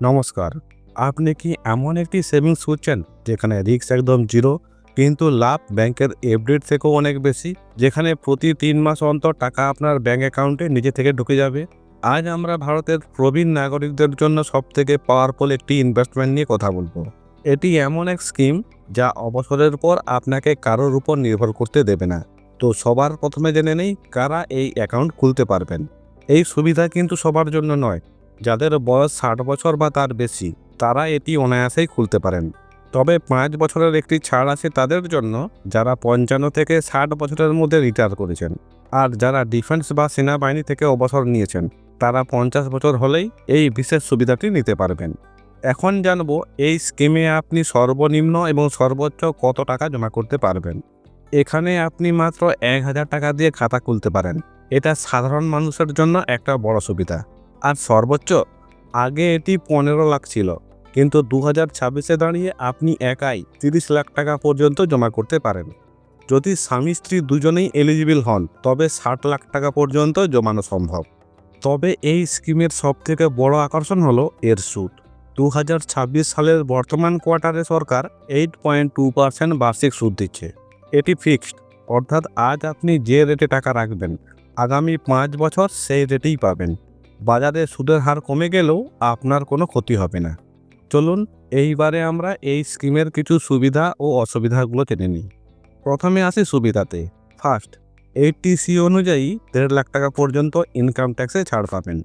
নমস্কার। আপনি কি এমন একটি সেভিংস খুঁজছেন যেখানে রিস্ক একদম জিরো কিন্তু লাভ ব্যাংকের এফডির থেকেও অনেক বেশি, যেখানে প্রতি তিন মাস অন্তর টাকা আপনার ব্যাংক অ্যাকাউন্টে নিজে থেকে ঢুকে যাবে? আজ আমরা ভারতের প্রবীণ নাগরিকদের জন্য সবথেকে পাওয়ারফুল একটি ইনভেস্টমেন্ট নিয়ে কথা বলব। এটি এমন এক স্কিম যা অবসরের পর আপনাকে কারোর উপর নির্ভর করতে দেবে না। তো সবার প্রথমে জেনে নেই কারা এই অ্যাকাউন্ট খুলতে পারবেন। এই সুবিধা কিন্তু সবার জন্য নয় যাদের বয়স ষাট বছর বা তার বেশি, তারা এটি অনায়াসেই খুলতে পারেন। তবে পাঁচ বছরের একটি ছাড় আছে তাদের জন্য, যারা পঞ্চান্ন থেকে ষাট বছরের মধ্যে রিটায়ার করেছেন। আর যারা ডিফেন্স বা সেনাবাহিনী থেকে অবসর নিয়েছেন, তারা পঞ্চাশ বছর হলেই এই বিশেষ সুবিধাটি নিতে পারবেন। এখন জানব এই স্কিমে আপনি সর্বনিম্ন এবং সর্বোচ্চ কত টাকা জমা করতে পারবেন। এখানে আপনি মাত্র এক হাজার টাকা দিয়ে খাতা খুলতে পারেন। এটা সাধারণ মানুষের জন্য একটা বড় সুবিধা। আর সর্বোচ্চ, আগে এটি পনেরো লাখ ছিল। কিন্তু দু হাজার ছাব্বিশে দাঁড়িয়ে আপনি একাই তিরিশ লাখ টাকা পর্যন্ত জমা করতে পারেন। যদি স্বামী স্ত্রী দুজনেই এলিজিবল হন, তবে ষাট লাখ টাকা পর্যন্ত জমানো সম্ভব। তবে এই স্কিমের সবথেকে বড় আকর্ষণ হলো এর সুদ। দু হাজার ছাব্বিশ সালের বর্তমান কোয়ার্টারে সরকার এইট পয়েন্ট টু পার্সেন্ট বার্ষিক সুদ দিচ্ছে। এটি ফিক্সড, অর্থাৎ আজ আপনি যে রেটে টাকা রাখবেন, আগামী পাঁচ বছর সেই রেটেই পাবেন। বাজারে সুদের হার কমে গেলেও আপনার কোনো ক্ষতি হবে না। চলুন, এইবারে আমরা এই স্কিমের কিছু সুবিধা ও অসুবিধাগুলো জেনে নিই। প্রথমে আসি সুবিধাতে। ফার্স্ট এইটিসি অনুযায়ী দেড় লাখ টাকা পর্যন্ত ইনকাম ট্যাক্সে ছাড় পাবেন।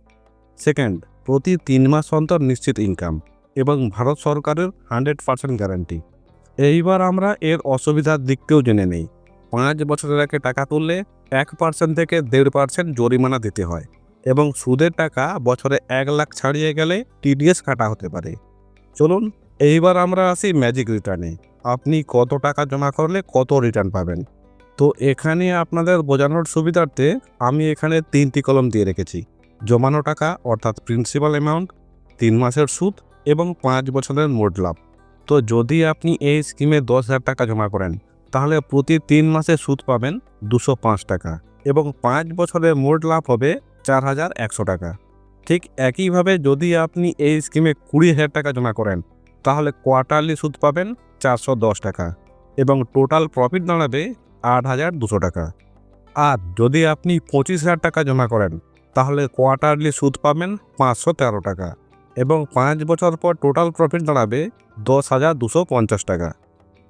সেকেন্ড প্রতি তিন মাস অন্তর নিশ্চিত ইনকাম এবং ভারত সরকারের হান্ড্রেড পার্সেন্ট গ্যারান্টি এইবার আমরা এর অসুবিধার দিককেও জেনে নেই। পাঁচ বছরের আগে টাকা তুললে এক পার্সেন্ট থেকে দেড় পার্সেন্ট জরিমানা দিতে হয়। এবং সুদের টাকা বছরে এক লাখ ছাড়িয়ে গেলে টিডিএস কাটা হতে পারে। চলুন, এইবার আমরা আসি ম্যাজিক রিটার্নে। আপনি কত টাকা জমা করলে কত রিটার্ন পাবেন? তো এখানে আপনাদের বোঝানোর সুবিধার্থে আমি এখানে তিনটি কলম দিয়ে রেখেছি। জমানো টাকা, অর্থাৎ প্রিন্সিপাল অ্যামাউন্ট তিন মাসের সুদ এবং পাঁচ বছরের মোট লাভ। তো যদি আপনি এই স্কিমে দশ হাজার টাকা জমা করেন, তাহলে প্রতি তিন মাসে সুদ পাবেন দুশো পাঁচ টাকা এবং পাঁচ বছরের মোট লাভ হবে চার হাজার একশো টাকা। ঠিক একইভাবে যদি আপনি এই স্কিমে কুড়ি হাজার টাকা জমা করেন, তাহলে কোয়ার্টারলি সুদ পাবেন চারশো দশ টাকা এবং টোটাল প্রফিট দাঁড়াবে আট হাজার দুশো টাকা। আর যদি আপনি পঁচিশ হাজার টাকা জমা করেন, তাহলে কোয়ার্টারলি সুদ পাবেন পাঁচশো তেরো টাকা এবং পাঁচ বছর পর টোটাল প্রফিট দাঁড়াবে দশ হাজার দুশো পঞ্চাশ টাকা।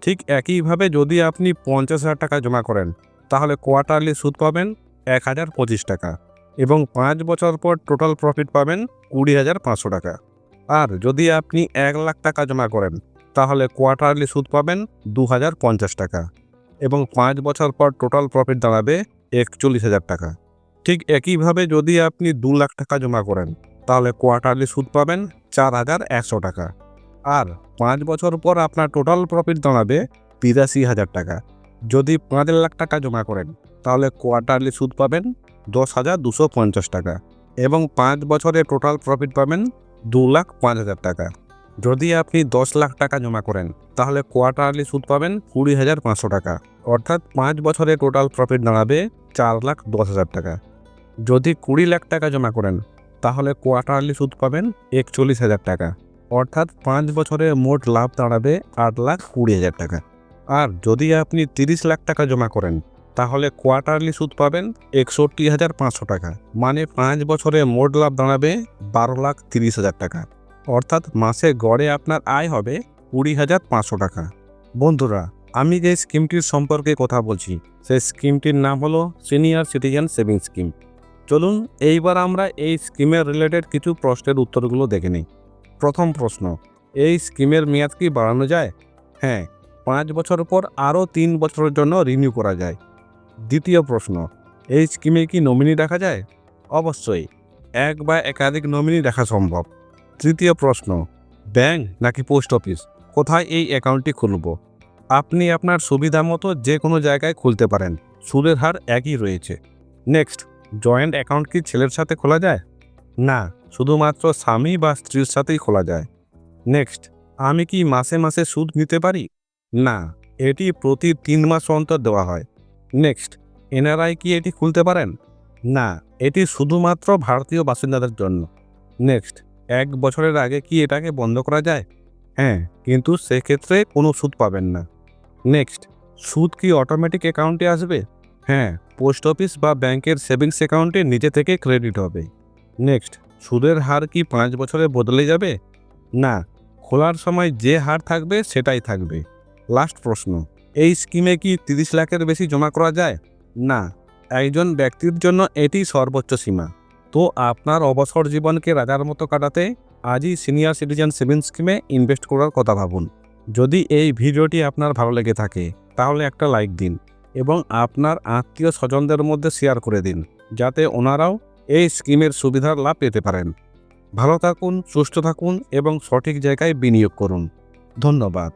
ঠিক একইভাবে যদি আপনি পঞ্চাশ হাজার টাকা জমা করেন, তাহলে কোয়ার্টারলি সুদ পাবেন এক হাজার পঁচিশ টাকা। এবং পাঁচ বছর পর টোটাল প্রফিট পাবেন কুড়ি হাজার পাঁচশো টাকা। আর যদি আপনি এক লাখ টাকা জমা করেন, তাহলে কোয়ার্টারলি সুদ পাবেন দু হাজার পঞ্চাশ টাকা এবং পাঁচ বছর পর টোটাল প্রফিট দাঁড়াবে একচল্লিশ হাজার টাকা। ঠিক একইভাবে যদি আপনি দু লাখ টাকা জমা করেন, তাহলে কোয়ার্টারলি সুদ পাবেন চার হাজার একশো টাকা। আর পাঁচ বছর পর আপনার টোটাল প্রফিট দাঁড়াবে বিরাশি হাজার টাকা। যদি পাঁচ লাখ টাকা জমা করেন, তাহলে কোয়ার্টারলি সুদ পাবেন দশ হাজার দুশো পঞ্চাশ টাকা এবং পাঁচ বছরে টোটাল প্রফিট পাবেন দু লাখ পাঁচ হাজার টাকা। যদি আপনি দশ লাখ টাকা জমা করেন, তাহলে কোয়ার্টারলি সুদ পাবেন কুড়ি হাজার পাঁচশো টাকা। অর্থাৎ পাঁচ বছরে টোটাল প্রফিট দাঁড়াবে চার লাখ দশ হাজার টাকা। যদি কুড়ি লাখ টাকা জমা করেন, তাহলে কোয়ার্টারলি সুদ পাবেন একচল্লিশ হাজার টাকা। অর্থাৎ পাঁচ বছরে মোট লাভ দাঁড়াবে আট লাখ কুড়ি হাজার টাকা। আর যদি আপনি তিরিশ লাখ টাকা জমা করেন তাহলে কোয়ার্টারলি সুদ পাবেন একষট্টি হাজার পাঁচশো টাকা। মানে পাঁচ বছরে মোট লাভ দাঁড়াবে বারো লাখ তিরিশ হাজার টাকা। অর্থাৎ মাসে গড়ে আপনার আয় হবে কুড়ি হাজার পাঁচশো টাকা। বন্ধুরা, আমি যে স্কিমটির সম্পর্কে কথা বলছি, সেই স্কিমটির নাম হলো সিনিয়র সিটিজেন সেভিং স্কিম। চলুন, এইবার আমরা এই স্কিমের রিলেটেড কিছু প্রশ্নের উত্তরগুলো দেখে নিই। প্রথম প্রশ্ন, এই স্কিমের মেয়াদ কি বাড়ানো যায়? হ্যাঁ পাঁচ বছর পর আরও তিন বছরের জন্য রিনিউ করা যায়। দ্বিতীয় প্রশ্ন, এই স্কিমে কি নমিনি রাখা যায়? অবশ্যই, এক বা একাধিক নমিনি রাখা সম্ভব। তৃতীয় প্রশ্ন ব্যাংক নাকি পোস্ট অফিস কোথায় এই অ্যাকাউন্টটি খুলব? আপনি আপনার সুবিধা মতো যে কোনো জায়গায় খুলতে পারেন, সুদের হার একই রয়েছে। নেক্সট জয়েন্ট অ্যাকাউন্ট কি ছেলের সাথে খোলা যায়? না, শুধুমাত্র স্বামী বা স্ত্রীর সাথেই খোলা যায়। নেক্সট আমি কি মাসে মাসে সুদ নিতে পারি? না, এটি প্রতি তিন মাস অন্তর দেওয়া হয়। নেক্সট এনআরআই কি এটি খুলতে পারেন? না, এটি শুধুমাত্র ভারতীয় বাসিন্দাদের জন্য। নেক্সট এক বছরের আগে কি এটাকে বন্ধ করা যায়? হ্যাঁ কিন্তু সেক্ষেত্রে কোনো সুদ পাবেন না। নেক্সট সুদ কি অটোমেটিক অ্যাকাউন্টে আসবে? হ্যাঁ পোস্ট অফিস বা ব্যাংকের সেভিংস অ্যাকাউন্টে নিজে থেকে ক্রেডিট হবে। নেক্সট সুদের হার কি পাঁচ বছরে বদলে যাবে? না, খোলার সময় যে হার থাকবে সেটাই থাকবে। লাস্ট প্রশ্ন এই স্কিমে কি তিরিশ লাখের বেশি জমা করা যায়? না। একজন ব্যক্তির জন্য এটি সর্বোচ্চ সীমা। তো আপনার অবসর জীবনকে রাজার মতো কাটাতে আজই সিনিয়র সিটিজেন সেভিংস স্কিমে ইনভেস্ট করার কথা ভাবুন। যদি এই ভিডিওটি আপনার ভালো লেগে থাকে, তাহলে একটা লাইক দিন এবং আপনার আত্মীয় স্বজনদের মধ্যে শেয়ার করে দিন, যাতে ওনারাও এই স্কিমের সুবিধার লাভ পেতে পারেন। ভালো থাকুন, সুস্থ থাকুন এবং সঠিক জায়গায় বিনিয়োগ করুন। ধন্যবাদ।